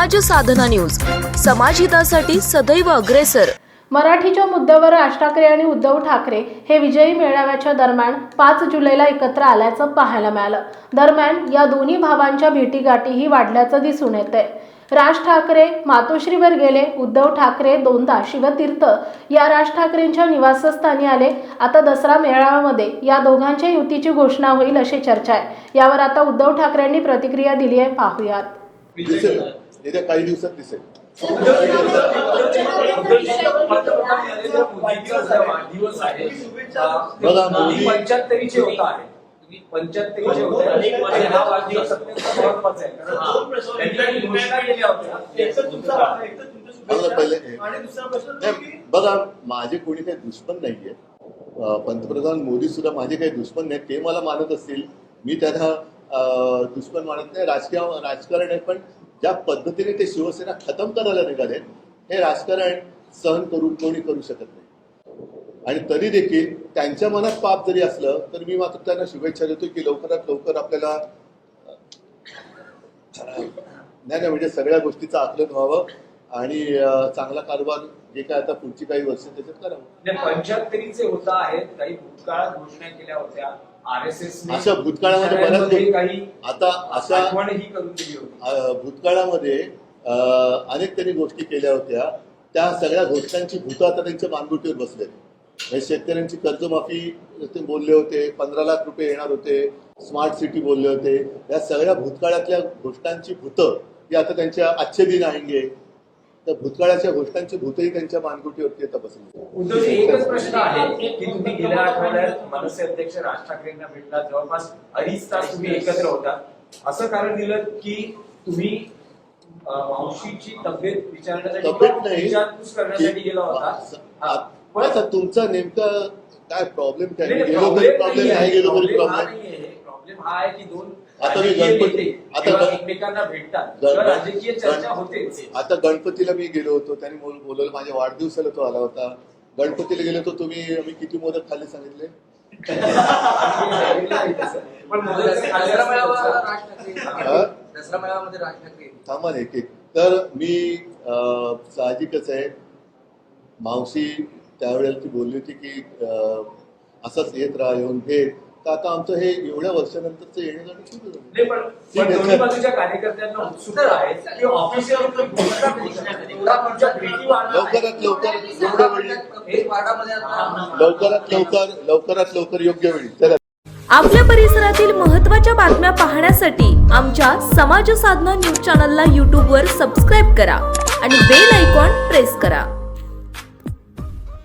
साधना news. समाजहितासाठी सदैव अग्रेसर. मराठीच्या मुद्द्यावर राज ठाकरे आणि उद्धव ठाकरे हे विजयी मेळाव्याच्या दरम्यान पाच जुलैला एकत्र आल्याचं पाहायला मिळालं. दरम्यान या दोन्ही भावांच्या भेटीगाठीही वाढल्याचं दिसून येतंय. राज ठाकरे मातोश्रीवर गेले उद्धव ठाकरे दोनदा शिवतीर्थ. या राज ठाकरेंच्या निवासस्थानी आले. आता दसरा मेळाव्यामध्ये या दोघांच्या युतीची घोषणा होईल अशी चर्चा आहे. यावर आता उद्धव ठाकरेंनी प्रतिक्रिया दिली आहे. पाहूयात. येत्या काही दिवसात दिसेल. बघा, मोदी- पंच्याहत्तरीचे होत आहे. तुम्ही पंच्याहत्तरीचे होते आणि हा वाढदिवस अत्यंत महत्त्वाचा आहे. कारण त्यांनी काही घोषणा केल्या होत्या. बघा पहिले नाही, बघा माझे कोणी काही दुश्मन नाहीये. पंतप्रधान मोदी सुद्धा माझे काही दुश्मन नाहीत. ते मला मानत असतील. मी त्यांना दुश्मन मानत नाही. राजकीय राजकारण आहे पण ज्या पद्धतीने ते शिवसेना खतम करायला निघाले हे राजकारण सहन करून कोणी करू शकत नाही. आणि तरी देखील त्यांच्या मनात पाप जरी असलं तर मी मात्र त्यांना शुभेच्छा देतो की लवकरात लवकर आपल्याला नाही नाही म्हणजे सगळ्या गोष्टीचं आकलन व्हावं आणि चांगला कारभार जे काय आता पुढची काही वर्ष त्याच्यात करावं. पंच्याहत्तरीचे होत आहेत काही भूतकाळात घोषणा केल्या होत्या. आर एस एस अशा भूतकाळामध्ये बऱ्याच काही आता अशा भूतकाळामध्ये अनेक त्यांनी गोष्टी केल्या होत्या. त्या सगळ्या घोषणांची भूत आता त्यांच्या मानगुटीवर बसले म्हणजे शेतकऱ्यांची कर्जमाफी ते बोलले होते पंधरा लाख रुपये येणार होते स्मार्ट सिटी बोलले होते. या सगळ्या भूतकाळातल्या घोषणांची भूतं ही आता त्यांच्या आजचे दिन आहे तर भूतकाळाच्या घोषणांची भूतही त्यांच्या मानगुटीवरती आता बसली. उद्धवजी एकच प्रश्न आहे की तुम्ही गेल्या आठवड्यात मनसे अध्यक्ष राज ठाकरेंना भेटला जवळपास अडीच तास तुम्ही एकत्र होता. असं कारण दिलं की तुम्ही मावशीची तब्येत विचारण्यासाठी तब्येत किंवा नाही. विचारपूस करण्यासाठी गेला होता. हा. पण आता तुमचा नेमका काय प्रॉब्लेम काय? नाही, नाही, गेलो तरी problem प्रॉब्लेम नाहीये. नाही गेलो तरी हा प्रॉब्लेम नाहीये. Problem हा आहे की दोन आता मी राजकीय गणपती- नेते आता जेव्हा गण- एकमेकांना भेटतात गण- तेव्हा राजकीय चर्चा गण- होतेच. आता गणपतीला मी गेलो होतो त्यांनी बोल- बोलवलं माझ्या वाढदिवसाला तो आला होता. गणपतीला गेलो होतो तुम्ही मी किती मोदक खाल्ले सांगितले? पण मोदक खाल्ले दसरा असते मेळावा तसं. राज ठाकरे हा? दसरा मेळाव्यामध्ये राज ठाकरे थांबा ना एक एक. तर मी अं, साहजिकच आहे. मावशी त्यावेळेला ती बोलली होती की अं, असंच येत राहा येऊन भेट. तर आता आमचं हे एवढ्या वर्षानंतरचं येणं जाणं सुरू झालं नाही, पण पण दोन्ही बाजूच्या कार्यकर्त्यांना उत्सुकता आहे की ऑफिशियल घोषणा घोषणा कधी. तेवढा तुमच्या भेटी वाढणार आहे. लवकरात लवकर एवढ्या वेळी प्रत्येक वार्डामध्ये आता लवकरात लवकर लवकरात लवकर योग्य वेळी चला आपल्या परिसरातील महत्त्वाच्या बातम्या पाहण्यासाठी आमच्या समाज साधना न्यूज चॅनलला यूट्यूबवर सबस्क्राईब करा आणि बेल आयकॉन प्रेस करा